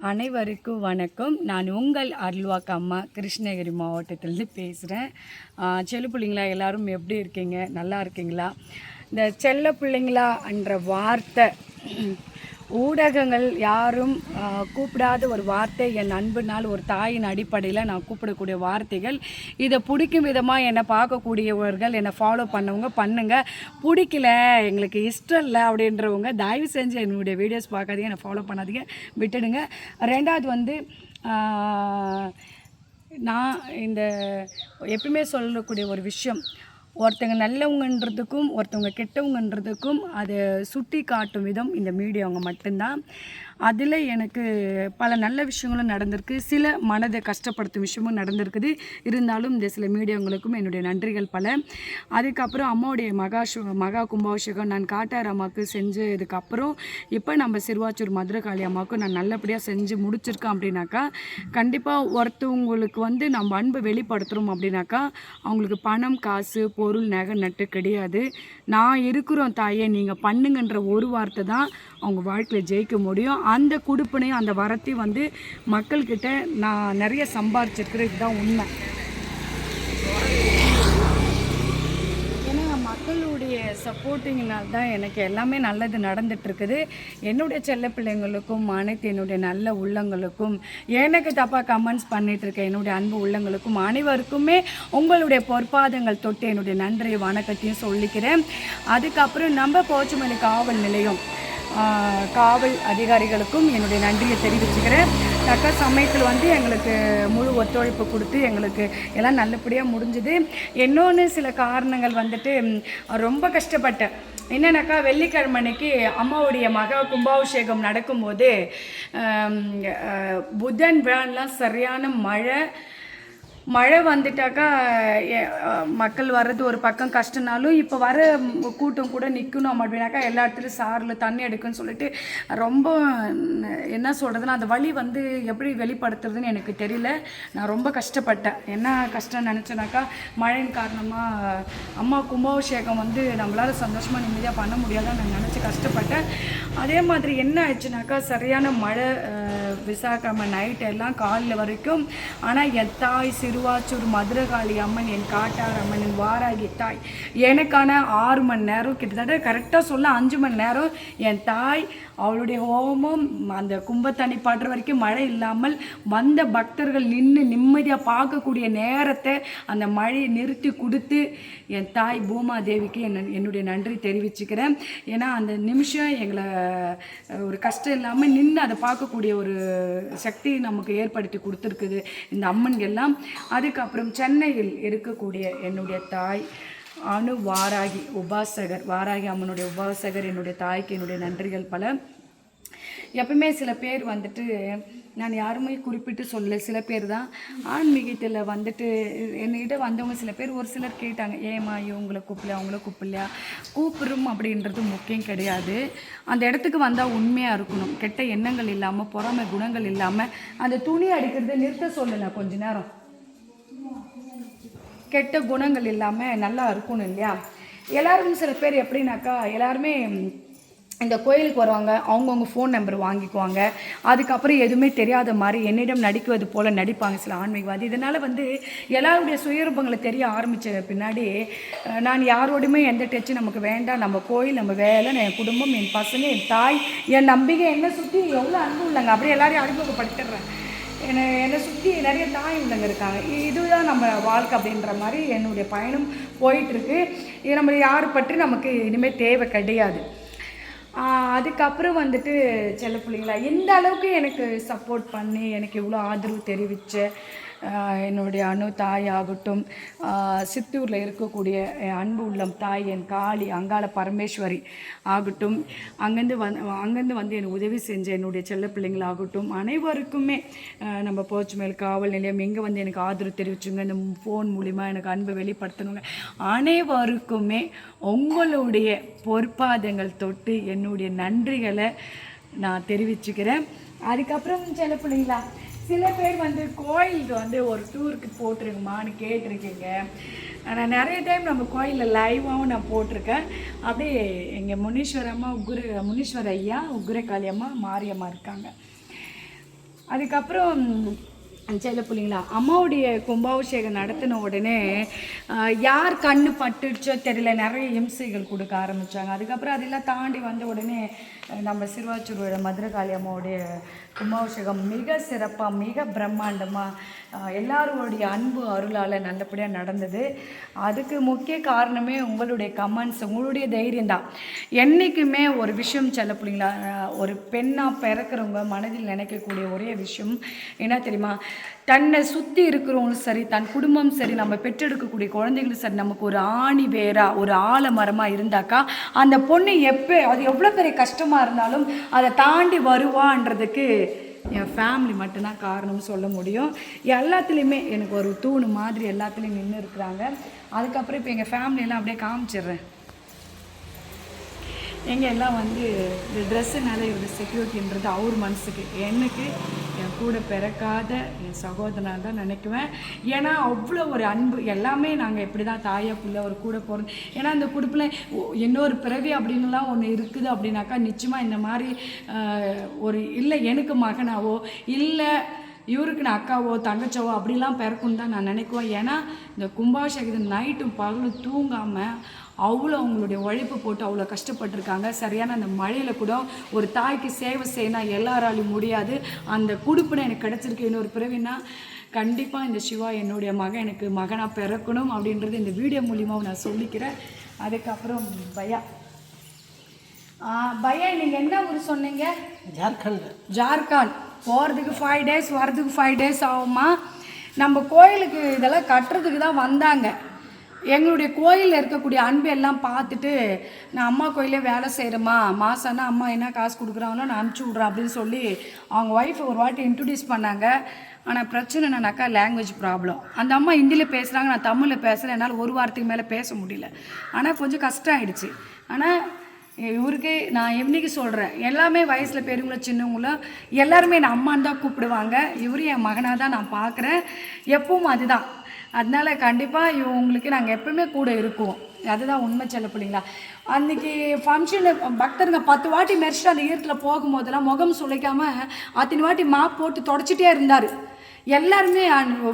அனைவருக்கும் வணக்கம். நான் உங்கள் அருள்வாக்கு அம்மா கிருஷ்ணகிரி மாவட்டத்திலேருந்து பேசுகிறேன் செல்லு பிள்ளைங்களா எல்லோரும் எப்படி இருக்கீங்க? நல்லா இருக்கீங்களா? இந்த செல்ல பிள்ளைங்களா என்ற வார்த்தை ஊடகங்கள் யாரும் கூப்பிடாத ஒரு வார்த்தை என் அன்புனால் ஒரு தாயின் அடிப்படையில் நான் கூப்பிடக்கூடிய வார்த்தைகள். இதை பிடிக்கும் விதமாக என்னை பார்க்கக்கூடியவர்கள் என்னை ஃபாலோ பண்ணவங்க பண்ணுங்கள் பிடிக்கல எங்களுக்கு இஷ்டம் இல்லை அப்படின்றவங்க தயவு செஞ்சு என்னுடைய வீடியோஸ் பார்க்காதீங்க என்னை ஃபாலோ பண்ணாதீங்க. விட்டுடுங்க. ரெண்டாவது வந்து நான் இந்த எப்பயுமே சொல்லக்கூடிய ஒரு விஷயம் ஒருத்தங்க நல்லவங்கன்றதுக்கும் ஒருத்தவங்க கெட்டவங்கன்றதுக்கும் அதை சுட்டி காட்டும் விதம் இந்த மீடியாவங்க மட்டும்தான். அதில் எனக்கு பல நல்ல விஷயங்களும் நடந்திருக்கு. சில மனதை கஷ்டப்படுத்தும் விஷயமும் நடந்திருக்குது. இருந்தாலும் இந்த சில மீடியாங்களுக்கும் என்னுடைய நன்றிகள் பல. அதுக்கப்புறம் அம்மாவுடைய மகா மகா கும்பாபிஷேகம் நான் காட்டார் அம்மாவுக்கு செஞ்சதுக்கப்புறம் இப்போ நம்ம சிறுவாச்சூர் மதுரகாளி அம்மாவுக்கும் நான் நல்லபடியாக செஞ்சு முடிச்சிருக்கேன் அப்படின்னாக்கா கண்டிப்பாக ஒருத்தவங்களுக்கு வந்து நம்ம அன்பை வெளிப்படுத்துகிறோம் அப்படின்னாக்கா அவங்களுக்கு பணம் காசு பொருள் நகை நட்டு கிடையாது. நான் இருக்கிறோம் தாயே நீங்கள் பண்ணுங்கன்ற ஒரு வார்த்தை தான் அவங்க வாழ்க்கையில் ஜெயிக்க முடியும். அந்த கொடுப்பினையும் அந்த வரத்தையும் வந்து மக்கள்கிட்ட நான் நிறைய சம்பாரிச்சிருக்கிறேன் இதுதான் உண்மை. ஏன்னா மக்களுடைய சப்போர்ட்டிங்னால் தான் எனக்கு எல்லாமே நல்லது நடந்துட்டுருக்குது. என்னுடைய செல்ல பிள்ளைங்களுக்கும் அனைத்து என்னுடைய நல்ல உள்ளங்களுக்கும் எனக்கு தப்பாக கமெண்ட்ஸ் பண்ணிட்டு இருக்க என்னுடைய அன்பு உள்ளங்களுக்கும் அனைவருக்குமே உங்களுடைய பொற்பாதங்கள் தொட்டு என்னுடைய நன்றியை வணக்கத்தையும் சொல்லிக்கிறேன். அதுக்கப்புறம் நம்ம போச்சுமலை காவல் நிலையம். காவல் அதிகாரிகளுக்கும் என்னுடைய நன்றியை தெரிவிச்சுக்கிறேன். தக்க சமயத்தில் வந்து எங்களுக்கு முழு ஒத்துழைப்பு கொடுத்து எங்களுக்கு எல்லாம் நல்லபடியாக முடிஞ்சுது. இன்னொன்று சில காரணங்கள் வந்துட்டு ரொம்ப கஷ்டப்பட்டேன். என்னன்னாக்கா வெள்ளிக்கிழமை அன்னைக்கு அம்மாவுடைய மகா கும்பாபிஷேகம் நடக்கும்போது புதன் விழாலாம் சரியான மழை மழை வந்துட்டாக்கா எ- மக்கள் வர்றது ஒரு பக்கம் கஷ்டனாலும் இப்போ வர கூட்டம் கூட நிற்கணும் அப்படின்னாக்கா எல்லா இடத்துலையும் சாரில் தண்ணி எடுக்குன்னு சொல்லிட்டு ரொம்ப என்ன சொல்கிறதுனா அந்த வழி வந்து எப்படி வெளிப்படுத்துறதுன்னு எனக்கு தெரியல. நான் ரொம்ப கஷ்டப்பட்டேன். என்ன கஷ்டம் நினச்சேனாக்கா மழையின் காரணமாக அம்மா கும்பாபிஷேகம் வந்து நம்மளால் சந்தோஷமாக நிம்மதியாக பண்ண முடியாதுன்னு நான் நினச்சி கஷ்டப்பட்டேன். அதே மாதிரி என்ன ஆச்சுனாக்கா சரியான மழை விசாக்கிழமை விசாகம நைட் எல்லாம் காலில் வரைக்கும் ஆனால் என் தாய் சிறு திருவாச்சூர் மதுரகாளி அம்மன் என் காட்டார் அம்மன் என் வாராகி தாய். எனக்கான ஆறு மணி நேரம் கிட்டத்தட்ட கரெக்டாக சொல்ல அஞ்சு மணி நேரம் என் தாய் அவளுடைய ஹோமம் அந்த கும்பத்தண்ணி பாடுற வரைக்கும் மழை இல்லாமல் வந்த பக்தர்கள் நின்று நிம்மதியாக பார்க்கக்கூடிய நேரத்தை அந்த மழையை நிறுத்தி கொடுத்து என் தாய் பூமாதேவிக்கு என்ன என்னுடைய நன்றி தெரிவிச்சுக்கிறேன். ஏன்னா அந்த நிமிஷம் எங்களை ஒரு கஷ்டம் இல்லாமல் நின்று அதை பார்க்கக்கூடிய ஒரு சக்தி நமக்கு ஏற்படுத்தி கொடுத்துருக்குது. இந்த அம்மன்கள் எல்லாம் அதுக்கப்புறம் சென்னையில் இருக்கக்கூடிய என்னுடைய தாய் அணு வாராகி உபாசகர் வாராகி அம்மனுடைய உபாசகர் என்னுடைய தாய்க்கு என்னுடைய நன்றிகள் பல. எப்பவுமே சில பேர் வந்துட்டு நான் யாருமே குறிப்பிட்டு சொல்ல சில பேர் தான் ஆன்மீகத்தில் வந்துட்டு என்கிட்ட வந்தவங்க சில பேர் ஒரு சிலர் கேட்டாங்க ஏமா இவங்களை கூப்பிடல அவங்கள கூப்பிடலையா? கூப்பிடும் அப்படின்றது முக்கியம் கிடையாது. அந்த இடத்துக்கு வந்தால் உண்மையாக இருக்கணும். கெட்ட எண்ணங்கள் இல்லாமல் பொறாமை குணங்கள் இல்லாமல் அந்த துணி அடிக்கிறதை நிறுத்த சொல்லலை கொஞ்ச நேரம். கெட்ட குணங்கள் இல்லாமல் நல்லா இருக்கணும் இல்லையா? எல்லாரும் சில பேர் எப்படின்னாக்கா எல்லாருமே இந்த கோயிலுக்கு வருவாங்க அவங்கவுங்க ஃபோன் நம்பர் வாங்கிக்குவாங்க. அதுக்கப்புறம் எதுவுமே தெரியாத மாதிரி என்னிடம் நடிக்குவது போல் நடிப்பாங்க சில ஆன்மீகவாதி. இதனால் வந்து எல்லாருடைய சுயரூபங்களை தெரிய ஆரம்பித்த பின்னாடி நான் யாரோடையுமே எந்த டச்சு நமக்கு வேண்டாம். நம்ம கோயில் நம்ம வேலை என் குடும்பம் என் பசங்க என் தாய் என் நம்பிக்கை என்னை சுற்றி எவ்வளோ அன்பு இல்லைங்க அப்படியே எல்லாரையும் அறிமுகப்படுத்திடுறேன். என்னை என்னை சுற்றி நிறைய தாய் உள்ளங்க இருக்காங்க இதுதான் நம்ம வாழ்க்கை அப்படின்ற மாதிரி என்னுடைய பயணம் போயிட்டுருக்கு. இது நம்ம யார் பற்றி நமக்கு இனிமேல் தேவை கிடையாது. அதுக்கப்புறம் வந்துட்டு செல்ல பிள்ளைங்களா எந்த அளவுக்கு எனக்கு சப்போர்ட் பண்ணி எனக்கு இவ்வளோ ஆதரவு தெரிவித்த என்னுடைய அணு தாய் ஆகட்டும். சித்தூரில் இருக்கக்கூடிய அன்பு உள்ளம் தாய் என் காளி அங்காள பரமேஸ்வரி ஆகட்டும். அங்கேருந்து வந் அங்கேருந்து வந்து எனக்கு உதவி செஞ்ச என்னுடைய செல்ல பிள்ளைங்களாகட்டும். அனைவருக்குமே நம்ம போச்சுமேல் காவல் நிலையம் எங்கே வந்து எனக்கு ஆதரவு தெரிவிச்சுங்க. இந்த ஃபோன் மூலிமா எனக்கு அன்பை வெளிப்படுத்தணுங்க. அனைவருக்குமே உங்களுடைய பொற்பாதங்கள் தொட்டு என்னுடைய நன்றிகளை நான் தெரிவிச்சுக்கிறேன். அதுக்கப்புறம் செல்ல பிள்ளைங்களா சில பேர் வந்து கோயிலுக்கு வந்து ஒரு டூருக்கு போட்டிருக்குமான்னு கேட்டிருக்கீங்க. ஆனால் நிறைய டைம் நம்ம கோயிலில் லைவாகவும் நான் போட்டிருக்கேன். அப்படியே எங்கள் முனீஸ்வரம்மா உக்குர முனீஸ்வர ஐயா உக்குரகாளி அம்மா மாரியம்மா இருக்காங்க. அதுக்கப்புறம் செல்ல பிள்ளைங்களா அம்மாவுடைய கும்பாபிஷேகம் நடத்தின உடனே யார் கண்ணு பட்டுச்சோ தெரியல நிறைய இம்சைகள் கொடுக்க ஆரம்பித்தாங்க அதுக்கப்புறம் அதெல்லாம் தாண்டி வந்த உடனே நம்ம சிறுவாச்சூரோட மதுரகாளி அம்மாவுடைய கும்பாபிஷேகம் மிக சிறப்பாக மிக பிரம்மாண்டமாக எல்லாருடைய அன்பு அருளால் நல்லபடியாக நடந்தது. அதுக்கு முக்கிய காரணமே உங்களுடைய கமெண்ட்ஸ் உங்களுடைய தைரியம் தான். என்றைக்குமே ஒரு விஷயம் செல்ல பிள்ளைங்களா ஒரு பெண்ணாக பிறக்கிறவங்க மனதில் நினைக்கக்கூடிய ஒரே விஷயம் என்ன தெரியுமா? தன்னை சுற்றி இருக்கிறவங்களும் சரி தன் குடும்பம் சரி நம்ம பெற்றெடுக்கக்கூடிய குழந்தைகளும் சரி நமக்கு ஒரு ஆணி வேரா ஒரு ஆலமரமாக இருந்தாக்கா அந்த பொண்ணு எப்போ அது எவ்வளோ பெரிய கஷ்டமாக இருந்தாலும் அதை தாண்டி வருவான்றதுக்கு என் ஃபேமிலி மட்டும்தான் காரணம்னு சொல்ல முடியும். எல்லாத்துலேயுமே எனக்கு ஒரு தூணு மாதிரி எல்லாத்துலேயும் நின்று இருக்கிறாங்க அதுக்கப்புறம் இப்போ எங்கள் ஃபேமிலியெல்லாம் அப்படியே காமிச்சிடுறேன். எங்கள் எல்லாம் வந்து இந்த ட்ரெஸ்ஸுனால இவரு செக்யூரிட்டின்றது அவர் மனசுக்கு. எனக்கு என் கூட பிறக்காத என் சகோதரனாக தான் நினைக்குவேன். ஏன்னா அவ்வளோ ஒரு அன்பு. எல்லாமே நாங்கள் இப்படி தான் தாயா பிள்ளை ஒரு கூட போகிறோம் ஏன்னா அந்த குடுப்பில் இன்னொரு பிறவி அப்படின்லாம் ஒன்று இருக்குது அப்படின்னாக்கா நிச்சயமாக இந்த மாதிரி ஒரு இல்லை எனக்கு மகனாவோ இல்லை இவருக்கு நான் அக்காவோ தங்கச்சவோ அப்படிலாம் பிறக்குன்னு தான் நான் நினைக்குவேன். ஏன்னா இந்த கும்பாபிஷேகத்தை நைட்டும் பகலும் தூங்காமல் அவ்வளோ அவங்களுடைய உழைப்பு போட்டு அவ்வளோ கஷ்டப்பட்டிருக்காங்க. சரியான அந்த மழையில் கூட ஒரு தாய்க்கு சேவை செய்யணும் எல்லாராலையும் முடியாது. அந்த குடுப்பினை எனக்கு கிடச்சிருக்கு. இன்னொரு பிறவினா கண்டிப்பாக இந்த சிவா என்னுடைய மகன் எனக்கு மகனாக பிறக்கணும் அப்படின்றது இந்த வீடியோ மூலியமாக நான் சொல்லிக்கிறேன். அதுக்கப்புறம் பயா. பையா நீங்கள் என்ன ஊர் சொன்னீங்க? ஜார்க்கண்ட். ஜார்க்கண்ட். போகிறதுக்கு ஃபைவ் டேஸ் வர்றதுக்கு ஃபைவ் டேஸ் ஆகுமா? நம்ம கோயிலுக்கு இதெல்லாம் கட்டுறதுக்கு தான் வந்தாங்க. எங்களுடைய கோயிலில் இருக்கக்கூடிய அன்பு எல்லாம் பார்த்துட்டு நான் அம்மா கோயிலே வேலை செய்கிறேம்மா மாதம்னா அம்மா என்ன காசு கொடுக்குறாங்களோ நான் அனுப்பிச்சி விட்றேன் அப்படின்னு சொல்லி அவங்க ஒய்ஃப் ஒரு வாட்டி இன்ட்ரடியூஸ் பண்ணாங்க. ஆனால் பிரச்சனை என்னன்னாக்கா லாங்குவேஜ் ப்ராப்ளம் அந்த அம்மா ஹிந்தியில் பேசுகிறாங்க நான் தமிழில் பேசுகிறேன் என்னால் ஒரு வாரத்துக்கு மேலே பேச முடியல. ஆனால் கொஞ்சம் கஷ்டம் ஆகிடுச்சு ஆனால் இவருக்கு நான் என்னைக்கு சொல்கிறேன் எல்லாமே வயசில் பெரியவங்களும் சின்னவங்களும் எல்லாருமே என் அம்மான்னு தான் கூப்பிடுவாங்க. இவரும் என் மகனாக தான் நான் பார்க்குறேன் எப்பவும் அதுதான். அதனால கண்டிப்பாக இவங்களுக்கு நாங்கள் எப்பவுமே கூட இருக்குவோம் அதுதான் உண்மை செல்ல பிள்ளைங்களா அன்றைக்கி ஃபங்க்ஷனு பக்தருங்க பத்து வாட்டி மெரிச்சிட்டு அந்த ஈரத்தில் போகும்போதெல்லாம் முகம் சுளைக்காமல் அத்தனை வாட்டி மாப் போட்டு தொடச்சிட்டே இருந்தார். எல்லாருமே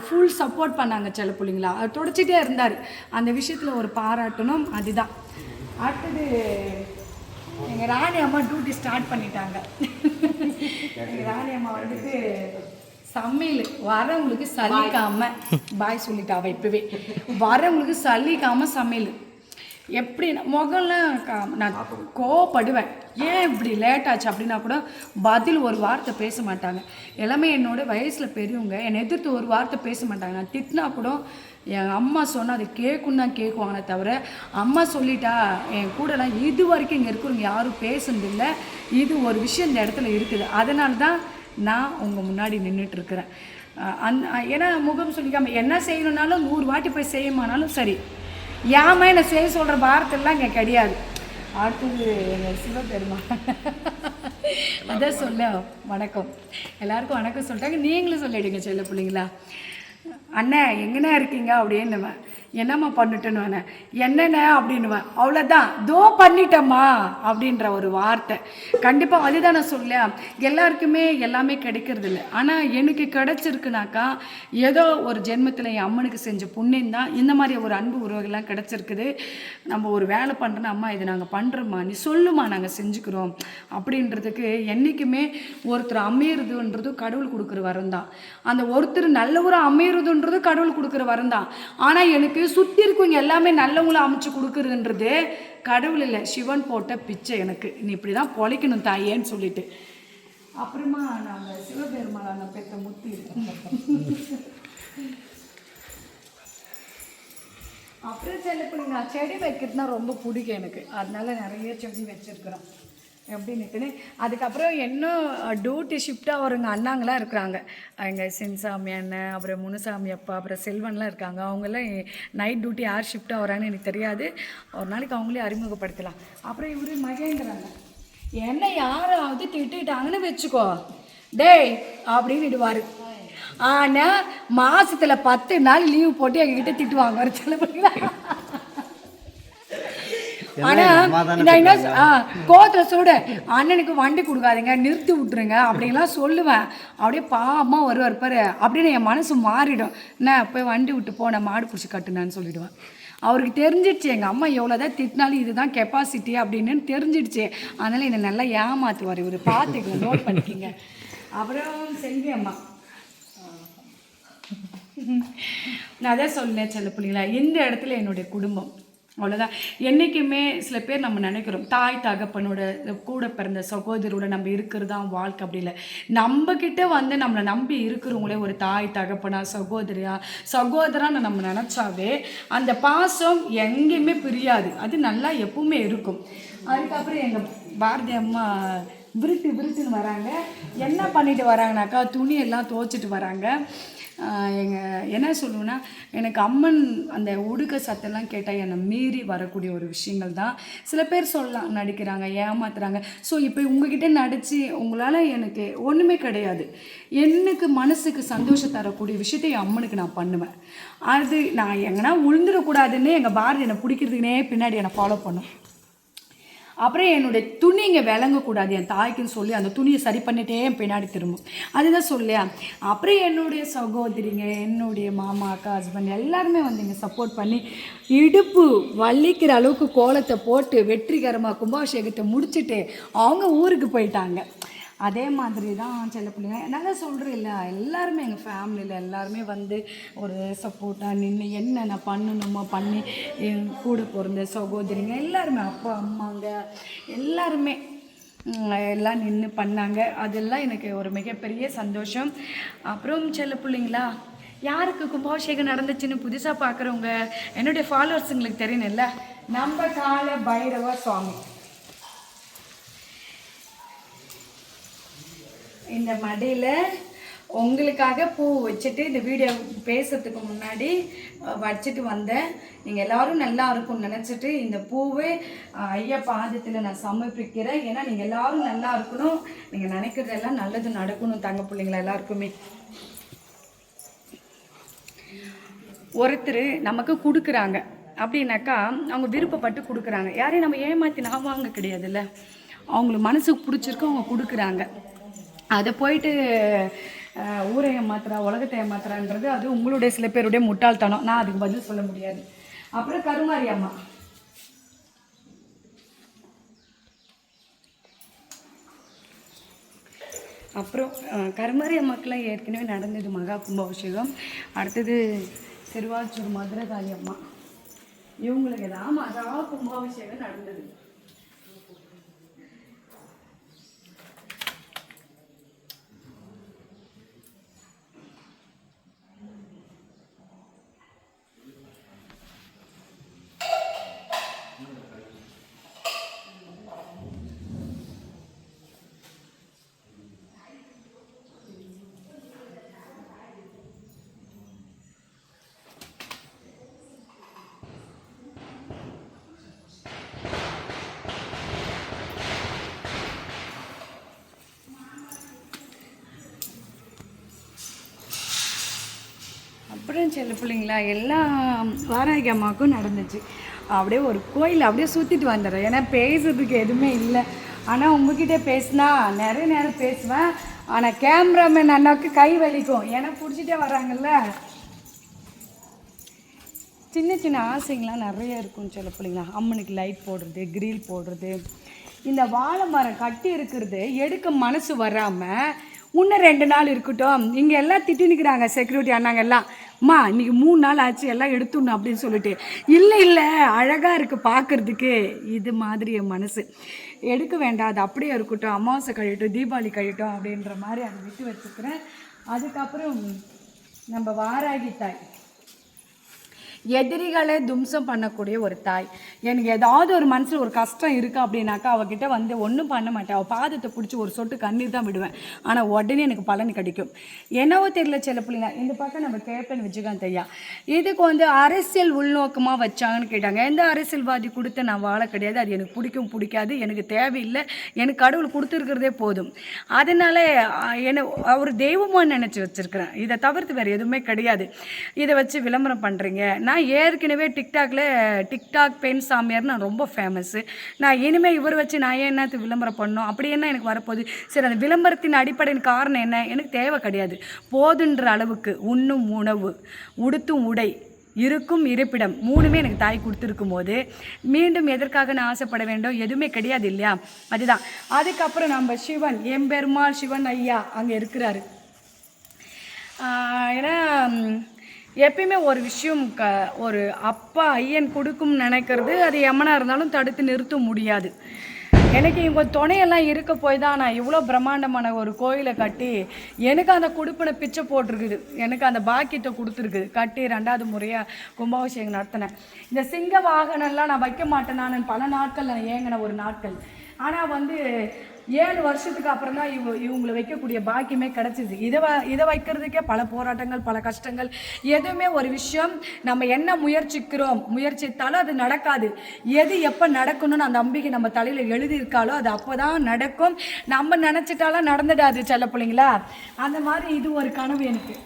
ஃபுல் சப்போர்ட் பண்ணாங்க செல்ல பிள்ளைங்களா அவர் தொடச்சிட்டே இருந்தார். அந்த விஷயத்தில் ஒரு பாராட்டணும். அதுதான். அடுத்தது எங்கள் ராணி அம்மா டியூட்டி ஸ்டார்ட் பண்ணிட்டாங்க. எங்கள் ராணி அம்மா வந்துட்டு சமையல். வரவங்களுக்கு சலிக்காம பாய் சொல்லிட்டா அவள் இப்பவே. வரவங்களுக்கு சலிக்காம சமையல். எப்படி முகம்லாம் கா- நான் கோவப்படுவேன். ஏன் இப்படி லேட் ஆச்சு அப்படின்னா கூட பதில் ஒரு வார்த்தை பேச மாட்டாங்க. எல்லாமே என்னோட வயசில் பெரியவங்க என்னை எதிர்த்து ஒரு வார்த்தை பேச மாட்டாங்க. நான் திட்டினா கூட என் அம்மா சொன்னால் அது கேட்கும் தான் கேட்குவாங்களே தவிர அம்மா சொல்லிட்டா என் கூடலாம் இது வரைக்கும் இங்கே இருக்கிறவங்க யாரும் பேசுனதில்லை. இது ஒரு விஷயம் இந்த இடத்துல இருக்குது. அதனால தான் நான் உங்கள் முன்னாடி நின்றுட்டு இருக்கிறேன் அந் ஏன்னா முகம் சொல்லிக்காம என்ன செய்யணுன்னாலும் நூறு வாட்டி போய் செய்யுமானாலும் சரி. ஏமா என்ன செய்ய சொல்கிற பாரத்தெல்லாம் இங்கே கிடையாது. அடுத்தது எங்கள் சிவபெருமா. அதான் சொல்ல வணக்கம். எல்லாருக்கும் வணக்கம் சொல்லிட்டாங்க. நீங்களும் சொல்லிடுங்க செல்ல பிள்ளைங்களா. அண்ணே எங்கண்ணே இருக்கீங்க அப்படின்னுவேன். என்னம்மா பண்ணிட்டேன்னு என்னென்ன அப்படின்னுவேன் அவ்வளோதான் தோ பண்ணிட்டம்மா அப்படின்ற ஒரு வார்த்தை. கண்டிப்பாக அதுதான் நான் சொல்ல எல்லாருக்குமே எல்லாமே கிடைக்கிறது இல்லை ஆனால் எனக்கு கிடச்சிருக்குனாக்கா ஏதோ ஒரு ஜென்மத்தில் என் அம்மனுக்கு செஞ்ச புண்ணியம் தான். இந்த மாதிரி ஒரு அன்பு உறவுகள்லாம் கிடச்சிருக்குது. நம்ம ஒரு வேலை பண்ணுறோன்னா அம்மா இது நாங்கள் பண்ணுறோம்மா நீ சொல்லுமா நாங்கள் செஞ்சுக்கிறோம். அப்படின்றதுக்கு என்றைக்குமே ஒருத்தர் அமையிறதுன்றது கடவுள் கொடுக்குற வரம் தான். அந்த ஒருத்தர் நல்லவராக அமையிறதுன்றது கடவுள் கொடுக்குற வரம் தான். ஆனால் எனக்கு சுற்றி இருக்கவங்க எல்லாமே நல்லவங்களும் அமைச்சு கொடுக்குறதுன்றது கடவுள் இல்லை. சிவன் போட்ட பிச்சை எனக்கு. நீ இப்படி தான் பொழைக்கணும் தாயேன்னு சொல்லிட்டு. அப்புறமா நாங்கள் சிவபெருமான பெற்ற முத்தி அப்புறம் செல்ல நான் செடி வைக்கிறதுனா ரொம்ப பிடிக்கும் எனக்கு. அதனால நிறைய செடி வச்சுருக்குறோம். எப்படின்னுட்டுன்னு அதுக்கப்புறம் இன்னும் டியூட்டி ஷிஃப்டாக வருங்க அண்ணாங்களாம் இருக்கிறாங்க. எங்கள் சின்சாமி அண்ணன் அப்புறம் முனுசாமி அப்பா அப்புறம் செல்வன்லாம் இருக்காங்க. அவங்கெல்லாம் நைட் டியூட்டி யார் ஷிஃப்டாக வராங்கன்னு எனக்கு தெரியாது. ஒரு நாளைக்கு அவங்களே அறிமுகப்படுத்தலாம். அப்புறம் இவரு மகேந்திராங்க என்ன யாராவது திட்டுட்டாங்கன்னு வச்சுக்கோ. டேய் அப்படின்னு அப்படின்னுடுவார் ஆனால் மாதத்தில் பத்து நாள் லீவ் போட்டு எங்ககிட்ட திட்டுவாங்க. ஒரு சில பிள்ளைங்க ஆனா அம்மா தானே இந்த என்ன ஆ, கோவத்துல சொல்ல அண்ணனுக்கு வண்டி கொடுக்காதீங்க நிறுத்தி விட்டுருங்க அப்படின்லாம் சொல்லுவேன். அப்படியே பாவமா வருவார் பாரு. அப்படின்னு என் மனசு மாறிடும். என்ன போய் வண்டி விட்டு போன மாடு பிடிச்சி கட்டுனான்னு சொல்லிடுவேன். அவருக்கு தெரிஞ்சிடுச்சு எங்கள் அம்மா எவ்வளோதான் திட்டினாலும் இதுதான் கெப்பாசிட்டி அப்படின்னு தெரிஞ்சிடுச்சு. அதனால் என்னை நல்லா ஏமாற்றுவார் இவர். பார்த்துக்கங்க நோட் பண்ணிக்கிங்க. அப்புறம் செல்வி அம்மா. நான் அதான் சொன்னேன் சில பிள்ளைங்களா இந்த இடத்துல என்னுடைய குடும்பம். அவ்வளோதான் என்றைக்குமே சில பேர் நம்ம நினைக்கிறோம் தாய் தகப்பனோட கூட பிறந்த சகோதரோட நம்ம இருக்கிறது தான் வாழ்க்கை அப்படி இல்லை. நம்ம வந்து நம்மளை நம்பி இருக்கிறவங்களே ஒரு தாய் தகப்பனா சகோதரியா சகோதரான்னு நம்ம நினச்சாவே அந்த பாசம் எங்கேயுமே பிரியாது. அது நல்லா எப்பவுமே இருக்கும். அதுக்கப்புறம் எங்கள் பாரதி அம்மா விருட்டு விருத்துன்னு வராங்க. என்ன பண்ணிட்டு வராங்கனாக்கா துணியெல்லாம் துவைச்சிட்டு வராங்க. எங்கள் என்ன சொல்லுவேன்னா எனக்கு அம்மன் அந்த உடுக்க சத்தெல்லாம் கேட்டால் என்னை மீறி வரக்கூடிய ஒரு விஷயங்கள் தான். சில பேர் சொல்லலாம் நடிக்கிறாங்க ஏமாத்துறாங்க. ஸோ இப்போ உங்ககிட்ட நடித்து உங்களால் எனக்கு ஒன்றுமே கிடையாது. எனக்கு மனசுக்கு சந்தோஷம் தரக்கூடிய விஷயத்தை என் அம்மனுக்கு நான் பண்ணுவேன். அது நான் எங்கன்னா உளுந்துடக்கூடாதுன்னு எங்கள் பாரதி என்னை பிடிக்கிறதுக்குனே பின்னாடி என்னை ஃபாலோ பண்ணும். அப்புறம் என்னுடைய துணி இங்கே விளங்கக்கூடாது என் தாய்க்குன்னு சொல்லி அந்த துணியை சரி பண்ணிட்டே என் பின்னாடி திரும்பும். அதுதான் சொல்லியா அப்புறம் என்னுடைய சகோதரிங்க என்னுடைய மாமா அக்கா ஹஸ்பண்ட் எல்லாருமே வந்து இங்கே சப்போர்ட் பண்ணி இடுப்பு வலிக்கிற அளவுக்கு கோலத்தை போட்டு வெற்றிகரமாக கும்பாபிஷேகத்தை முடிச்சுட்டு அவங்க ஊருக்கு போயிட்டாங்க. அதே மாதிரி தான் சில பிள்ளைங்க. என்னால் சொல்கிறேன் இல்லை எல்லாருமே எங்கள் ஃபேமிலியில் எல்லாருமே வந்து ஒரு சப்போர்ட்டாக நின்று என்னென்ன பண்ணணுமோ பண்ணி என் கூட பிறந்த சகோதரிங்க எல்லாருமே அப்பா அம்மாங்க எல்லாருமே எல்லாம் நின்று பண்ணாங்க. அதெல்லாம் எனக்கு ஒரு மிகப்பெரிய சந்தோஷம். அப்புறம் சில பிள்ளைங்களா யாருக்கு கும்பாபிஷேகம் நடந்துச்சுன்னு புதுசாக பார்க்குறவங்க என்னுடைய ஃபாலோவர்ஸுங்களுக்கு தெரியணும்ல நம்ம கால பைரவ சுவாமி. இந்த மடியில் உங்களுக்காக பூ வச்சுட்டு இந்த வீடியோ பேசுறதுக்கு முன்னாடி வச்சுட்டு வந்தேன். நீங்கள் எல்லாரும் நல்லா இருக்கும்னு நினச்சிட்டு இந்த பூவை ஐயா பாதத்தில் நான் சமர்ப்பிக்கிறேன். ஏன்னா நீங்கள் எல்லோரும் நல்லா இருக்கணும். நீங்கள் நினைக்கிறதெல்லாம் நல்லது நடக்கணும் தங்க பிள்ளைங்களா எல்லாருக்குமே. ஒருத்தர் நமக்கு கொடுக்குறாங்க. அப்படின்னாக்கா அவங்க விருப்பப்பட்டு கொடுக்குறாங்க. யாரையும் நம்ம ஏமாற்றி நான் வாங்க கிடையாதுல்ல. அவங்களுக்கு மனசுக்கு பிடிச்சிருக்கு அவங்க கொடுக்குறாங்க. அதை போயிட்டு ஊரை ஏமாத்துறா உலகத்தை ஏமாத்துறான்றது அது உங்களுடைய சில பேருடைய முட்டாள்தனம். நான் அதுக்கு பதில் சொல்ல முடியாது. அப்புறம் கருமாரி அம்மா. அப்புறம் கருமாரி அம்மாக்கெல்லாம் ஏற்கனவே நடந்தது மகா கும்பாபிஷேகம். அடுத்தது திருவாச்சூர் மதுரகாளி அம்மா. இவங்களுக்கு தான் மகா கும்பாபிஷேகம் நடந்தது. அப்புறம் செல்ல பிள்ளைங்களா எல்லா வாராகி அம்மாவுக்கும் நடந்துச்சு. அப்படியே ஒரு கோயில் அப்படியே சுற்றிட்டு வந்துடுறேன். ஏன்னா பேசுறதுக்கு எதுவுமே இல்லை. ஆனால் உங்ககிட்ட பேசினா நிறைய நேரம் பேசுவேன். ஆனால் கேமராமேன் அண்ணாவுக்கு கை வலிக்கும். ஏன்னா பிடிச்சிட்டே வராங்கல்ல. சின்ன சின்ன ஆசைங்களாம் நிறைய இருக்கும் சொல்ல பிள்ளைங்களா. அம்மனுக்கு லைட் போடுறது கிரில் போடுறது. இந்த வாழை மரம் கட்டி இருக்கிறது எடுக்க மனசு வராமல் இன்னும் ரெண்டு நாள் இருக்கட்டும். இங்கே எல்லாம் திட்டி நிற்கிறாங்க செக்யூரிட்டி அண்ணாங்க அம்மா இன்றைக்கி மூணு நாள் ஆச்சு எல்லாம் எடுத்துடணும் அப்படின்னு சொல்லிட்டு. இல்லை இல்லை அழகாக இருக்குது பார்க்குறதுக்கு இது மாதிரி என் மனசு. எடுக்க வேண்டாம் அது அப்படியே இருக்கட்டும் அமாவாசை கழியட்டும் தீபாவளி கழியட்டும் அப்படின்ற மாதிரி அதை விட்டு வச்சுக்கிறேன். அதுக்கப்புறம் நம்ம வாராகி தாய். எதிரிகளை தும்சம் பண்ணக்கூடிய ஒரு தாய். எனக்கு ஏதாவது ஒரு மனசில் ஒரு கஷ்டம் இருக்குது அப்படின்னாக்கா அவகிட்ட வந்து ஒன்றும் பண்ண மாட்டேன். அவள் பாதத்தை பிடிச்சி ஒரு சொட்டு கண்ணீர் தான் விடுவேன். ஆனால் உடனே எனக்கு பலன் கிடைக்கும். என்னவோ தெரியல சில பிள்ளைங்க. இந்த பக்கம் நம்ம கேப்டன் விஜயகாந்த் ஐயா. இதுக்கு வந்து அரசியல் உள்நோக்கமாக வச்சாங்கன்னு கேட்டாங்க. எந்த அரசியல்வாதி கொடுத்து நான் வாழ கிடையாது. அது எனக்கு பிடிக்கும் பிடிக்காது. எனக்கு தேவையில்லை. எனக்கு கடவுள் கொடுத்துருக்கிறதே போதும். அதனால என்ன அவர் தெய்வமாக நினச்சி வச்சுருக்கிறேன் இதை தவிர்த்து வேறு எதுவுமே கிடையாது. இதை வச்சு விளம்பரம் பண்ணுறீங்க நான் ஏற்கனவே டிக்டாக்ல டிக்டாக் பெண் சாமியார் நான் ரொம்ப ஃபேமஸ்ஸு நான் இனிமேல் இவர் வச்சு நான் ஏன் என்னத்து விளம்பரம் பண்ணோம் அப்படி என்ன எனக்கு வரப்போகுது? சரி அந்த விளம்பரத்தின் அடிப்படையின் காரணம் என்ன? எனக்கு தேவை கிடையாது. போதுன்ற அளவுக்கு உண்ணும் உணவு உடுத்தும் உடை இருக்கும் இருப்பிடம் மூணுமே எனக்கு தாய் கொடுத்துருக்கும் போது மீண்டும் எதற்காக நான் ஆசைப்பட வேண்டும்? எதுவுமே கிடையாது இல்லையா? அதுதான். அதுக்கப்புறம் நம்ம சிவன் எம்பெருமாள் சிவன் ஐயா அங்கே இருக்கிறாரு. ஏன்னா எப்பயுமே ஒரு விஷயம் க ஒரு அப்பா ஐயன் கொடுக்கும் நினைக்கிறது. அது எமனாக இருந்தாலும் தடுத்து நிறுத்த முடியாது. எனக்கு இவங்க துணையெல்லாம் இருக்க போய் தான் நான் இவ்வளோ பிரம்மாண்டமான ஒரு கோயிலை கட்டி எனக்கு அந்த கொடுப்பின பிச்சை போட்டிருக்குது. எனக்கு அந்த பாக்கியத்தை கொடுத்துருக்குது. கட்டி ரெண்டாவது முறையாக கும்பாபிஷேகம் நடத்தினேன். இந்த சிங்க வாகனம்லாம் நான் வைக்க மாட்டேன். நான் பல நாட்கள் நான் ஏங்கின ஒரு நாட்கள். ஆனால் வந்து ஏழு வருஷத்துக்கு அப்புறம் தான் இவ இவங்களை வைக்கக்கூடிய பாக்கியமே கிடச்சிது. இதை வ இதை வைக்கிறதுக்கே பல போராட்டங்கள் பல கஷ்டங்கள் எதுவுமே ஒரு விஷயம் நம்ம என்ன முயற்சிக்கிறோம் முயற்சித்தாலும் அது நடக்காது. எது எப்போ நடக்கணும்னு அந்த அம்பிகை நம்ம தலையில் எழுதியிருக்காலோ அது அப்போ தான் நடக்கும். நம்ம நினச்சிட்டாலும் நடந்துடாது செல்ல பிள்ளைங்களா? அந்த மாதிரி இது ஒரு கனவு எனக்கு.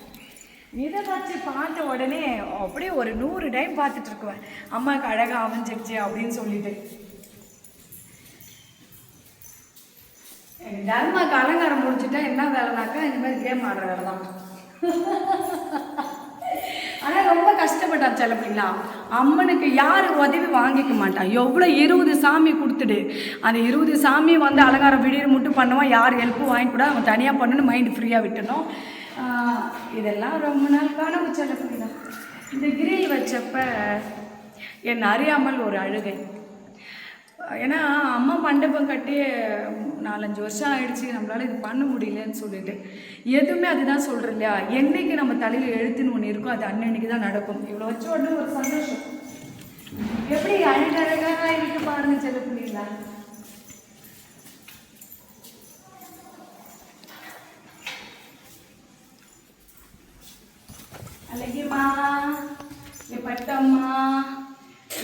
இதை வச்சு பார்த்த உடனே அப்படியே ஒரு நூறு டைம் பார்த்துட்டு இருக்குவேன். அம்மாவுக்கு அழகாக அமைஞ்சிருச்சு அப்படின்னு சொல்லிட்டு. தர்மாக்கு அலங்காரம் முடிச்சுட்டா என்ன வேலைனாக்கா இந்த மாதிரி கேம் ஆடுற வேலை தான். ஆனால் ரொம்ப கஷ்டப்பட்டான் சில அம்மனுக்கு யார் உதவி வாங்கிக்க மாட்டான் எவ்வளோ இருபது சாமி கொடுத்துடு. அந்த இருபது சாமி வந்து அலங்காரம் விடிய மட்டும் பண்ணுவான். யார் ஹெல்ப்பும் வாங்கி கூட அவன் தனியாக பண்ணணும் மைண்டு ஃப்ரீயாக விட்டணும். இதெல்லாம் ரொம்ப நாள் கனவு சில இந்த கிரில் வச்சப்ப என் அறியாமல் ஒரு அழுகை. ஏன்னா அம்மா மண்டபம் கட்டி நாலஞ்சு வருஷம் ஆயிடுச்சு. நம்மளால இது பண்ண முடியலன்னு சொல்லிட்டு. எதுவுமே அதுதான் சொல்கிறேன் இல்லையா என்னைக்கு நம்ம தலையில் எழுத்துன்னு ஒன்று இருக்கோ அது அன்னன்னைக்கு தான் நடக்கும். இவ்வளோ வச்ச உடனே ஒரு சந்தோஷம். எப்படி அழகழகாக இருக்கு பாருங்க செல்ல பிள்ளைங்களா அழகியம்மா என் பட்டம்மா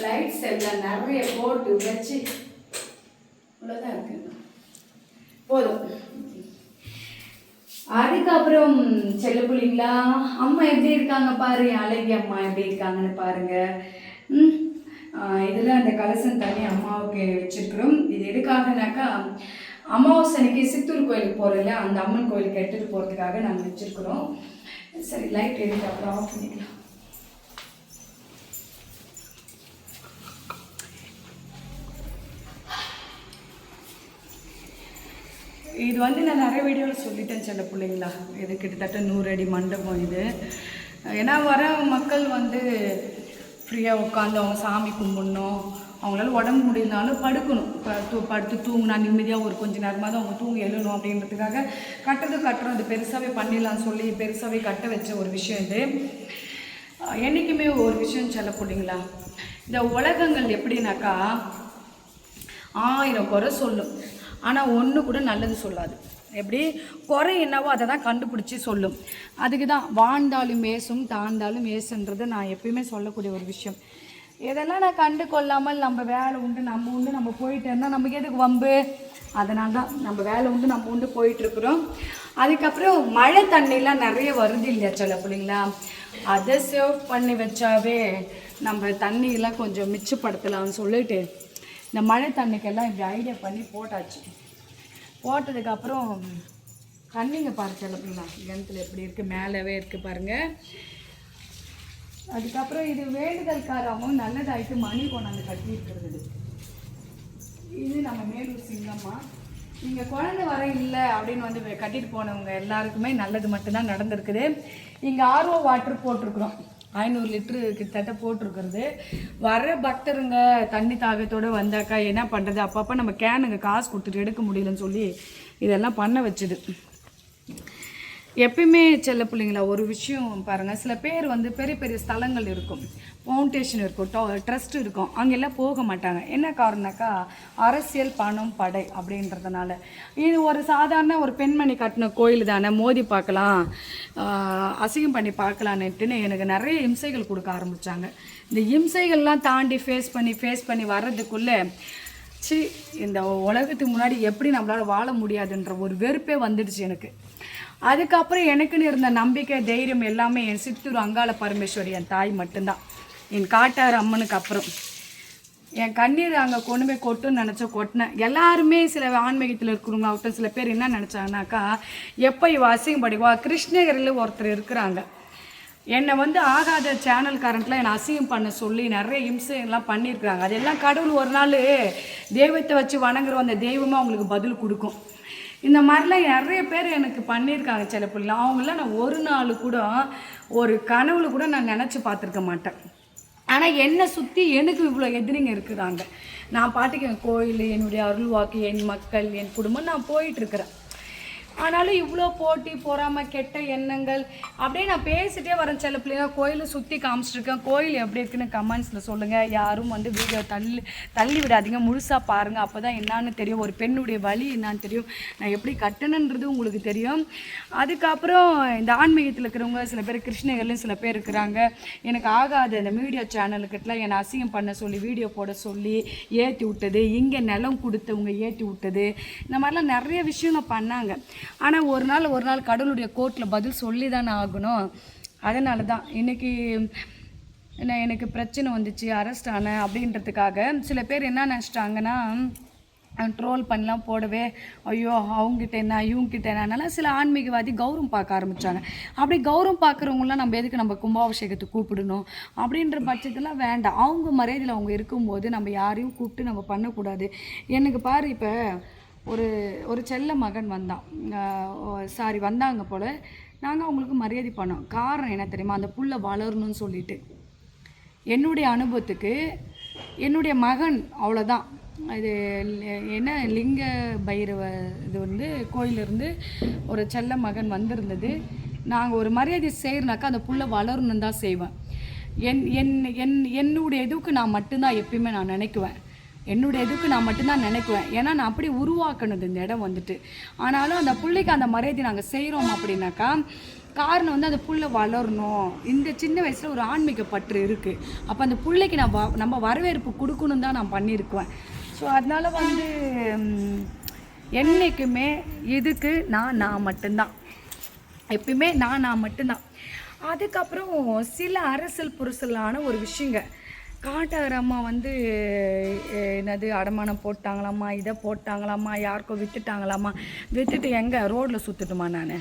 லைட்ஸ் எல்லாம் நிறைய போட்டு வச்சு இவ்வளோதான் இருக்கு. போதும். அதுக்கப்புறம் செல்ல பிள்ளைங்களா அம்மா எப்படி இருக்காங்க பாரு அழகி அம்மா எப்படி இருக்காங்கன்னு பாருங்க. ம் இதில் அந்த கலசம் தண்ணி அம்மாவுக்கு வச்சிருக்கிறோம். இது எதுக்காகனாக்கா அமாவாசை அன்னைக்கு சித்தூர் கோயிலுக்கு போகிறதில்ல அந்த அம்மன் கோயிலுக்கு எடுத்துகிட்டு போகிறதுக்காக நாங்கள் வச்சுருக்குறோம். சரி லைட் எதுக்கு அப்புறம் ஆஃப் பண்ணிக்கலாம். இது வந்து நான் நிறைய வீடியோவில் சொல்லிட்டேன் சில பிள்ளைங்களா. இது கிட்டத்தட்ட நூறு அடி மண்டபம் இது. ஏன்னா வர மக்கள் வந்து ஃப்ரீயாக உட்காந்து அவங்க சாமி கும்பிடணும். அவங்களால உடம்பு முடியலனாலும் படுக்கணும். படுத்து படுத்து தூங்கினா நிம்மதியாக ஒரு கொஞ்ச நேரமாவது அவங்க தூங்கி எழுணும் அப்படின்றதுக்காக கட்டுறது கட்டுறோம். இது பெருசாகவே பண்ணிடலாம்னு சொல்லி பெருசாகவே கட்ட வச்ச ஒரு விஷயம் இது. என்றைக்குமே ஒரு விஷயம் சொல்ல இந்த உலகங்கள் எப்படின்னாக்கா ஆயிரம் குறை சொல்லும். ஆனால் ஒன்று கூட நல்லது சொல்லாது. எப்படி? குறை என்னவோ அதை தான் கண்டுபிடிச்சி சொல்லும். அதுக்கு தான் வாழ்ந்தாலும் ஏசும் தாழ்ந்தாலும் ஏசுன்றது நான் எப்பயுமே சொல்லக்கூடிய ஒரு விஷயம். இதெல்லாம் நான் கண்டு கொள்ளாமல் நம்ம வேலை உண்டு நம்ம உண்டு நம்ம போயிட்டோம்னா நமக்கு எதுக்கு வம்பு? அதனால தான் நம்ம வேலை உண்டு நம்ம உண்டு போயிட்டுருக்குறோம். அதுக்கப்புறம் மழை தண்ணிலாம் நிறைய வருது இல்லையா சொல்ல பிள்ளைங்களா? அதை சேவ் பண்ணி வச்சாவே நம்ம தண்ணியெல்லாம் கொஞ்சம் மிச்சப்படுத்தலாம்னு சொல்லிட்டு இந்த மழை தண்ணிக்கெல்லாம் இப்படி ஐடியா பண்ணி போட்டாச்சு. போட்டதுக்கப்புறம் தண்ணிங்க பாரு செல்லப்பிங்களா கிணத்துல எப்படி இருக்குது மேலவே இருக்குது பாருங்கள் அதுக்கப்புறம் இது வேண்டுதல்காரவங்க நல்லதாயிட்டு மணி கொண்டாந்து கட்டியிருக்கிறது. இது நம்ம மேலூர் சிங்கம்மா. நீங்கள் குழந்தை வர இல்லை அப்படின்னு வந்து கட்டிட்டு போனவங்க எல்லாருக்குமே நல்லது மட்டும்தான் நடந்திருக்குது. இங்கே ஆர்ஓ வாட்டர் போட்டிருக்குறோம். ஐநூறு லிட்ரு கிட்டத்தட்ட போட்டிருக்கிறது. வர பக்தருங்க தண்ணி தாகத்தோடு வந்தாக்கா என்ன பண்ணுறது அப்பப்போ நம்ம கேனுங்க காசு கொடுத்துட்டு எடுக்க முடியலன்னு சொல்லி இதெல்லாம் பண்ண வச்சுது. எப்பயுமே செல்ல பிள்ளைங்களா ஒரு விஷயம் பாருங்கள் சில பேர் வந்து பெரிய பெரிய ஸ்தலங்கள் இருக்கும். ஃபவுண்டேஷன் இருக்கும் டோ ட்ரஸ்ட் இருக்கும். அங்கெல்லாம் போக மாட்டாங்க. என்ன காரணம்னாக்கா அரசியல் பணம் படை அப்படின்றதுனால. இது ஒரு சாதாரண ஒரு பெண்மணி கட்டின கோயில் தானே மோதி பார்க்கலாம் அசிங்கம் பண்ணி பார்க்கலான்னுட்டுன்னு எனக்கு நிறைய இம்சைகள் கொடுக்க ஆரம்பித்தாங்க இந்த இம்சைகள்லாம் தாண்டி ஃபேஸ் பண்ணி ஃபேஸ் பண்ணி வர்றதுக்குள்ளே சி இந்த உலகத்துக்கு முன்னாடி எப்படி நம்மளால் வாழ முடியாதுன்ற ஒரு வெறுப்பே வந்துடுச்சு எனக்கு. அதுக்கப்புறம் எனக்குன்னு இருந்த நம்பிக்கை தைரியம் எல்லாமே என் சித்தூர் அங்காள பரமேஸ்வரி என் தாய் மட்டும்தான். என் காட்டார் அம்மனுக்கு அப்புறம். என் கண்ணீர் அங்கே கொண்டு போய் கொட்டுன்னு நினச்ச கொட்டினேன். எல்லாருமே சில ஆன்மீகத்தில் இருக்கிறவங்களாகட்டும் சில பேர் என்ன நினச்சாங்கனாக்கா எப்போ இவ அசிங்கப்படிவா கிருஷ்ணகிரியில் ஒருத்தர் இருக்கிறாங்க. என்னை வந்து ஆகாத சேனல் கரண்ட்லாம் என்னை அசிங்கம் பண்ண சொல்லி நிறைய இம்சை பண்ணியிருக்கிறாங்க. அதெல்லாம் கடவுள் ஒரு நாள் தெய்வத்தை வச்சு வணங்குறோம் அந்த தெய்வமாக அவங்களுக்கு பதில் கொடுக்கும். இந்த மாதிரிலாம் நிறைய பேர் எனக்கு பண்ணியிருக்காங்க சில பிள்ளை அவங்களாம் நான் ஒரு நாள் கூட ஒரு கனவுல கூட நான் நினச்சி பார்த்துருக்க மாட்டேன். ஆனால் என்னை சுற்றி எனக்கு இவ்வளோ எதிரிங்க இருக்கிறாங்க. நான் பாட்டுக்கு என் கோயில் என்னுடைய அருள்வாக்கு என் மக்கள் என் குடும்பம் நான் போயிட்டுருக்குறேன் ஆனாலும் இவ்வளோ போட்டி போகாமல் கெட்ட எண்ணங்கள். அப்படியே நான் பேசிட்டே வரேன் சில பிள்ளைங்க. கோயிலை சுற்றி காமிச்சிருக்கேன் கோயில் எப்படி இருக்குன்னு கமெண்ட்ஸில் சொல்லுங்கள் யாரும் வந்து வீடியோ தள்ளி தள்ளி விடாதீங்க. முழுசாக பாருங்கள் அப்போ தான் என்னான்னு தெரியும். ஒரு பெண்ணுடைய வழி என்னான்னு தெரியும். நான் எப்படி கட்டணுன்றது உங்களுக்கு தெரியும். அதுக்கப்புறம் இந்த ஆன்மீகத்தில் இருக்கிறவங்க சில பேர் கிருஷ்ணகிரிலையும் சில பேர் இருக்கிறாங்க. எனக்கு ஆகாது. அந்த மீடியா சேனலுக்கிட்டலாம் என்னை அசிங்கம் பண்ண சொல்லி வீடியோ போட சொல்லி ஏற்றி விட்டது. இங்கே நிலம் கொடுத்தவங்க ஏற்றி விட்டது. இந்த மாதிரிலாம் நிறைய விஷயங்கள் பண்ணாங்க. ஆனால் ஒரு நாள் ஒரு நாள் கடவுளுடைய கோர்ட்டில் பதில் சொல்லி தானே ஆகணும். அதனால தான் இன்றைக்கி என்ன எனக்கு பிரச்சனை வந்துச்சு அரெஸ்ட் ஆனேன் அப்படின்றதுக்காக. சில பேர் என்ன நினச்சிட்டாங்கன்னா ட்ரோல் பண்ணலாம் போடவே. ஐயோ அவங்ககிட்ட என்ன இவங்ககிட்ட என்னனால சில ஆன்மீகவாதி கௌரவம் பார்க்க ஆரம்பித்தாங்க அப்படி கௌரவம் பார்க்குறவங்களாம் நம்ம எதுக்கு நம்ம கும்பாபிஷேகத்துக்கு கூப்பிடணும்? அப்படின்ற பட்சத்தில் வேண்டாம். அவங்க மரியாதையில் அவங்க இருக்கும்போது நம்ம யாரையும் கூப்பிட்டு நம்ம பண்ணக்கூடாது. எனக்கு பாரு இப்போ ஒரு ஒரு செல்ல மகன் வந்தான். சாரி வந்தாங்க போல். நாங்கள் அவங்களுக்கு மரியாதை பண்ணோம். காரணம் என்ன தெரியுமா? அந்த புள்ள வளரணும்னு சொல்லிட்டு. என்னுடைய அனுபவத்துக்கு என்னுடைய மகன் அவ்வளோதான் இது என்ன லிங்க பைரவ இது வந்து கோயிலிருந்து ஒரு செல்ல மகன் வந்திருந்தது. நாங்கள் ஒரு மரியாதை செய்கிறனாக்கா அந்த புள்ள வளரணும் தான் செய்வேன். என் என் என் என்னுடைய இதுக்கு நான் மட்டும்தான் எப்பயுமே நான் நினைக்குவேன். என்னுடைய இதுக்கு நான் மட்டும்தான் நினைக்குவேன். ஏன்னா நான் அப்படி உருவாக்கணுது இந்த இடம் வந்துட்டு. ஆனாலும் அந்த பிள்ளைக்கு அந்த மரியாதை நாங்கள் செய்கிறோம் அப்படின்னாக்கா காரணம் வந்து அந்த புள்ளை வளரணும். இந்த சின்ன வயசில் ஒரு ஆன்மீக பற்று இருக்குது அப்போ அந்த பிள்ளைக்கு நான் வ- நம்ம வரவேற்பு கொடுக்கணும் தான் நான் பண்ணியிருக்குவேன். ஸோ அதனால் வந்து என்றைக்குமே என்னைக்குமே இதுக்கு நான் நான் மட்டும்தான். எப்பயுமே நான் நான் மட்டும்தான். அதுக்கப்புறம் சில அரசியல் புரிசலான ஒரு விஷயங்க. காட்டார் அம்மா வந்து என்னது அடமானம் போட்டாங்களாம்மா இதை போட்டாங்களாம்மா யாருக்கோ விற்றுட்டாங்களாம்மா விற்றுட்டு எங்கே? ரோட்டில் சுற்றுட்டுமா நான்.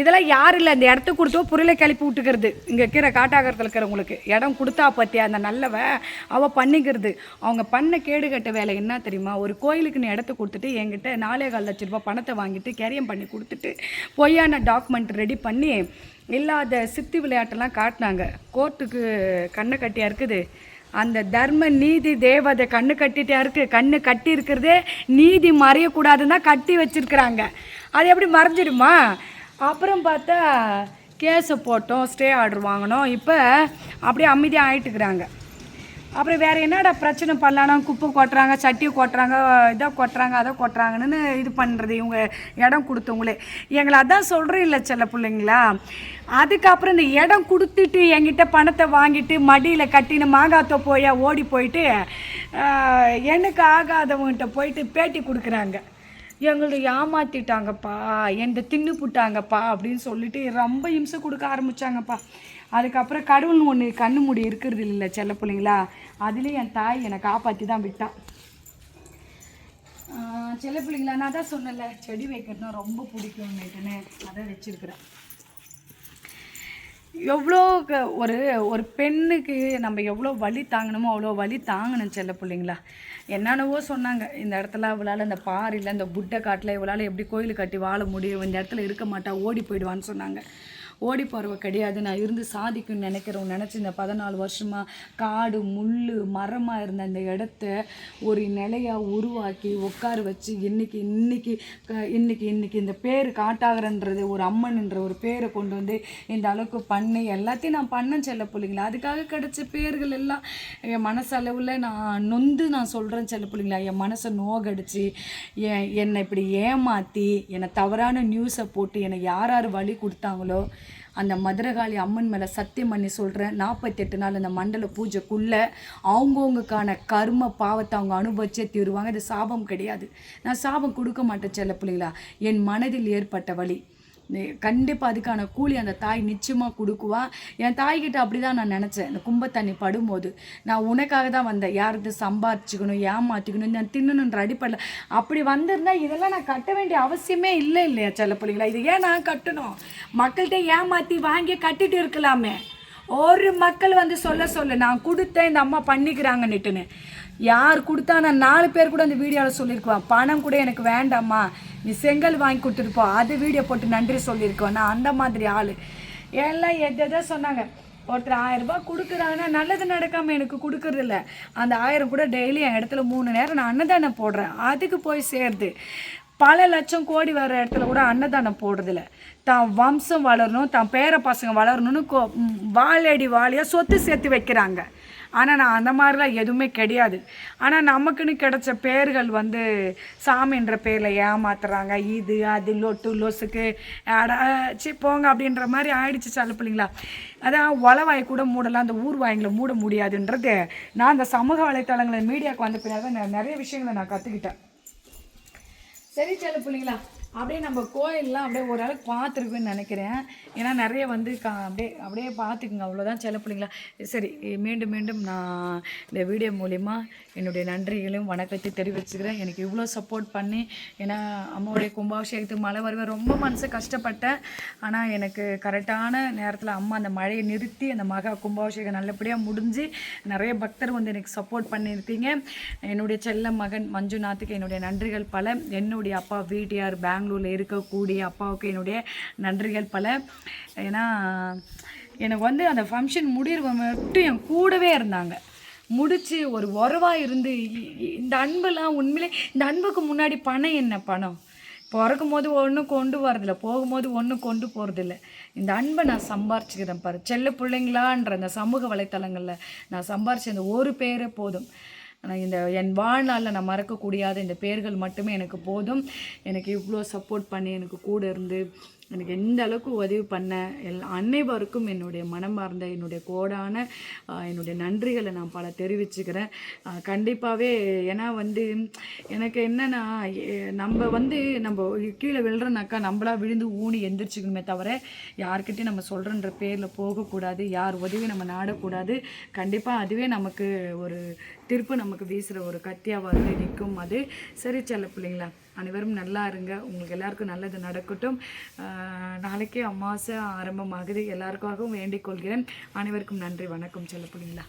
இதெல்லாம் யார் இல்லை அந்த இடத்த கொடுத்தோ புரியலை கிளப்பி விட்டுக்கிறது. இங்கே இருக்கிற காட்டாகரத்தில் இருக்கிறவங்களுக்கு இடம் கொடுத்தா பற்றியா அந்த நல்லவ? அவள் பண்ணிக்கிறது. அவங்க பண்ண கேடு கட்ட வேலை என்ன தெரியுமா? ஒரு கோயிலுக்கு நீ இடத்த கொடுத்துட்டு என்கிட்ட நாலே கால் லட்ச ரூபாய் பணத்தை வாங்கிட்டு கேரியம் பண்ணி கொடுத்துட்டு பொய்யான டாக்குமெண்ட் ரெடி பண்ணி இல்லாத சித்தி விளையாட்டெல்லாம் காட்டினாங்க. கோர்ட்டுக்கு கண்ணை கட்டியாக இருக்குது. அந்த தர்ம நீதி தேவதை கண்ணு கட்டிட்டே இருக்கு. கண்ணு கட்டி இருக்கிறதே நீதி மறையக்கூடாதுன்னு தான் கட்டி வச்சிருக்கிறாங்க. அது எப்படி மறைஞ்சிடுமா? அப்புறம் பார்த்தா கேஸை போட்டோம் ஸ்டே ஆர்டர் வாங்கினோம். இப்போ அப்படியே அமைதியாக ஆகிட்டுக்கிறாங்க அப்புறம் வேறு என்னடா பிரச்சனை பண்ணலான்னா குப்பை கொட்டுறாங்க சட்டியை கொட்டுறாங்க இதை கொட்டுறாங்க அதை கொட்டுறாங்கன்னு இது பண்ணுறது இவங்க இடம் கொடுத்தவங்களே. எங்களை அதான் சொல்கிறேன் இல்லை செல்ல பிள்ளைங்களா அதுக்கப்புறம் இந்த இடம் கொடுத்துட்டு என்கிட்ட பணத்தை வாங்கிட்டு மடியில் கட்டின மாங்காத்த போயா ஓடி போயிட்டு எனக்கு ஆகாதவங்ககிட்ட போயிட்டு பேட்டி கொடுக்குறாங்க. எங்களை ஏமாத்திட்டாங்கப்பா என்னை தின்னு புட்டாங்கப்பா அப்படின்னு சொல்லிட்டு ரொம்ப இம்சை கொடுக்க ஆரம்பித்தாங்கப்பா அதுக்கப்புறம் கடவுள்னு ஒன்று கண்ணு மூடி இருக்கிறது இல்லை செல்ல பிள்ளைங்களா? அதுலேயும் என் தாய் என்னை காப்பாற்றி தான் விட்டா செல்ல பிள்ளைங்களா நான் தான் சொன்னேன்ல செடி வைக்கிறதுனா ரொம்ப பிடிக்கும்னுட்டுன்னு அதை வச்சுருக்குறேன். எவ்வளோ க- ஒரு ஒரு பெண்ணுக்கு நம்ம எவ்வளோ வலி தாங்கணுமோ அவ்வளோ வலி தாங்கணும் செல்ல பிள்ளைங்களா? என்னென்னவோ சொன்னாங்க. இந்த இடத்துல இவளால் இந்த பாறையில் இந்த புட்டை காட்டில் இவளால் எப்படி கோயில் கட்டி வாழ முடியும் இந்த இடத்துல இருக்க மாட்டா ஓடி போயிடுவான்னு சொன்னாங்க. ஓடி போகிறவ கிடையாது. நான் இருந்து சாதிக்கும்னு நினைக்கிறவங்க நினச்சி இந்த பதினாலு வருஷமாக காடு முள் மரமாக இருந்த அந்த இடத்த ஒரு நிலையாக உருவாக்கி உட்கார வச்சு இன்னைக்கு இன்னைக்கு இன்றைக்கி இன்னைக்கு இன்னைக்கு இந்த பேர் காட்டாகிறன்றது ஒரு அம்மன்ன்ற ஒரு பேரை கொண்டு வந்து இந்த அளவுக்கு பண்ணி எல்லாத்தையும் நான் பண்ணேன் செல்ல பிள்ளைங்களா. அதுக்காக கிடச்ச பேர்கள் எல்லாம் என் மனசளவில் நான் நொந்து நான் சொல்கிறேன் செல்ல பிள்ளைங்களா. என் மனசை நோகடிச்சு என் என்னை இப்படி ஏமாற்றி என்னை தவறான நியூஸை போட்டு என்னை யார் யார் வழி கொடுத்தாங்களோ அந்த மதுரகாளி அம்மன் மேலே சத்தியம் பண்ணி சொல்கிறேன் நாற்பத்தெட்டு நாள் அந்த மண்டல பூஜைக்குள்ளே அவங்கவுங்களுக்கான கர்ம பாவத்தை அவங்க அனுபவிச்சே தீருவாங்க. இது சாபம் கிடையாது. நான் சாபம் கொடுக்க மாட்டேன் செல்ல பிள்ளைங்களா என் மனதில் ஏற்பட்ட வழி கண்டிப்பாக அதுக்கான கூலி அந்த தாய் நிச்சயமாக கொடுக்குவா. என் தாய்கிட்ட அப்படி தான் நான் நினச்சேன். இந்த கும்ப தண்ணி படும்போது. நான் உனக்காக தான் வந்தேன். யாருக்கு சம்பாரிச்சுக்கணும் ஏமாற்றிக்கணும் நான் தின்னணுன்ற அடிப்படையில். அப்படி வந்திருந்தா இதெல்லாம் நான் கட்ட வேண்டிய அவசியமே இல்லை இல்லையா சில பிள்ளைங்களா இது ஏன் நான் கட்டணும்? மக்கள்கிட்ட ஏமாற்றி வாங்கி கட்டிட்டு இருக்கலாமே. ஒரு மக்கள் வந்து சொல்ல சொல்ல நான் கொடுத்தேன் இந்த அம்மா பண்ணிக்கிறாங்கன்னுட்டுன்னு. யார் கொடுத்தா நான் நாலு பேர் கூட அந்த வீடியோவில் சொல்லியிருக்குவான் பணம் கூட எனக்கு வேண்டாம்மா நீ செங்கல் வாங்கி கொடுத்துருப்போ அது வீடியோ போட்டு நன்றி சொல்லியிருக்கோம். நான் அந்த மாதிரி ஆள். எல்லாம் எதை சொன்னாங்க. ஒருத்தர் ஆயிரம் ரூபாய் கொடுக்குறாங்கன்னா நல்லது நடக்காமல் எனக்கு கொடுக்கறது அந்த ஆயிரம் கூட டெய்லி என் இடத்துல மூணு நேரம் நான் அன்னதானம் போடுறேன். அதுக்கு போய் சேருது பல லட்சம் கோடி வர இடத்துல கூட அன்னதானம் போடுறதில்ல. தான் வம்சம் வளரணும் தான் பேர பசங்க வளரணும்னு கோ வாழடி வாழையாக சொத்து சேர்த்து வைக்கிறாங்க. ஆனால் நான் அந்த மாதிரிலாம் எதுவுமே கிடையாது. ஆனால் நமக்குன்னு கிடைச்ச பேர்கள் வந்து சாமின்ற பேரில் ஏமாத்துறாங்க. இது அது லொட்டு லொசுக்கு அடாச்சி போங்க அப்படின்ற மாதிரி ஆயிடுச்சு சால பிள்ளைங்களா. அதான் ஒலவாயை கூட மூடலாம் அந்த ஊர் மூட முடியாதுன்றது நான் அந்த சமூக வலைத்தளங்களை மீடியாவுக்கு வந்த பின்னாடி தான் நிறைய விஷயங்களை நான் கற்றுக்கிட்டேன் சரி செல்ல பிள்ளைங்களா. அப்படியே நம்ம கோயிலெலாம் அப்படியே ஓரளவுக்கு பார்த்துருக்குன்னு நினைக்கிறேன். ஏன்னா நிறைய வந்து கா அப்படியே அப்படியே பார்த்துக்குங்க. அவ்வளோதான் செல்ல பிள்ளைங்களா. சரி மீண்டும் மீண்டும் நான் இந்த வீடியோ மூலிமா என்னுடைய நன்றிகளையும் வணக்கத்தை தெரிவிச்சுக்கிறேன். எனக்கு இவ்வளோ சப்போர்ட் பண்ணி ஏன்னா அம்மாவுடைய கும்பாபிஷேகத்துக்கு மழை வருவேன் ரொம்ப மனசு கஷ்டப்பட்டேன். ஆனால் எனக்கு கரெக்டான நேரத்தில் அம்மா அந்த மழையை நிறுத்தி அந்த மகா கும்பாபிஷேகம் நல்லபடியாக முடிஞ்சு நிறைய பக்தர் வந்து எனக்கு சப்போர்ட் பண்ணியிருக்கீங்க. என்னுடைய செல்ல மகன் மஞ்சுநாத்துக்கு என்னுடைய நன்றிகள் பல. என்னுடைய அப்பா வீட்டியார் பெங்களூரில் இருக்கக்கூடிய அப்பாவுக்கு என்னுடைய நன்றிகள் பல. ஏன்னா எனக்கு வந்து அந்த ஃபங்க்ஷன் முடிகிற மட்டும் என் கூடவே இருந்தாங்க. முடித்து ஒரு உறவாக இருந்து இந்த அன்பெல்லாம் உண்மையிலே இந்த அன்புக்கு முன்னாடி பணம் என்ன பணம்? பிறக்கும் போது ஒன்றும் கொண்டு வரதில்ல போகும்போது ஒன்றும் கொண்டு போகிறதில்ல இந்த அன்பை நான் சம்பாரிச்சுக்கிறேன் பாரு. செல்ல பிள்ளைங்களான்ற அந்த சமூக வலைத்தளங்களில் நான் சம்பாரிச்ச அந்த ஒரு பேரே போதும். இந்த என் வாழ்நாளில் நான் மறக்கக்கூடியாத இந்த பேர்கள் மட்டுமே எனக்கு போதும். எனக்கு இவ்வளோ சப்போர்ட் பண்ணி எனக்கு கூட இருந்து எனக்கு எந்த அளவுக்கு உதவி பண்ண எல் அனைவருக்கும் என்னுடைய மனமார்ந்த என்னுடைய கோடான என்னுடைய நன்றிகளை நான் பல தெரிவிச்சுக்கிறேன். கண்டிப்பாகவே ஏன்னா வந்து எனக்கு என்னென்னா நம்ம வந்து நம்ம கீழே விழுறனாக்கா நம்மளா விழுந்து ஊனி எந்திரிச்சுக்கணுமே தவிர யார்கிட்டையும் நம்ம சொல்கிறன்ற பேரில் போகக்கூடாது. யார் உதவி நம்ம நாடக்கூடாது. கண்டிப்பாக அதுவே நமக்கு ஒரு திருப்பு நமக்கு வீசுகிற ஒரு கத்தியாக வந்து நிற்கும். அது சரி செல்ல பிள்ளைங்களா அனைவரும் நல்லா இருங்க. உங்களுக்கு எல்லாருக்கும் நல்லது நடக்கட்டும். நாளைக்கே அமாவாசை ஆரம்பமாகுது. எல்லாருக்காகவும் வேண்டிக் கொள்கிறேன். அனைவருக்கும் நன்றி வணக்கம் செல்ல பிள்ளைங்களா.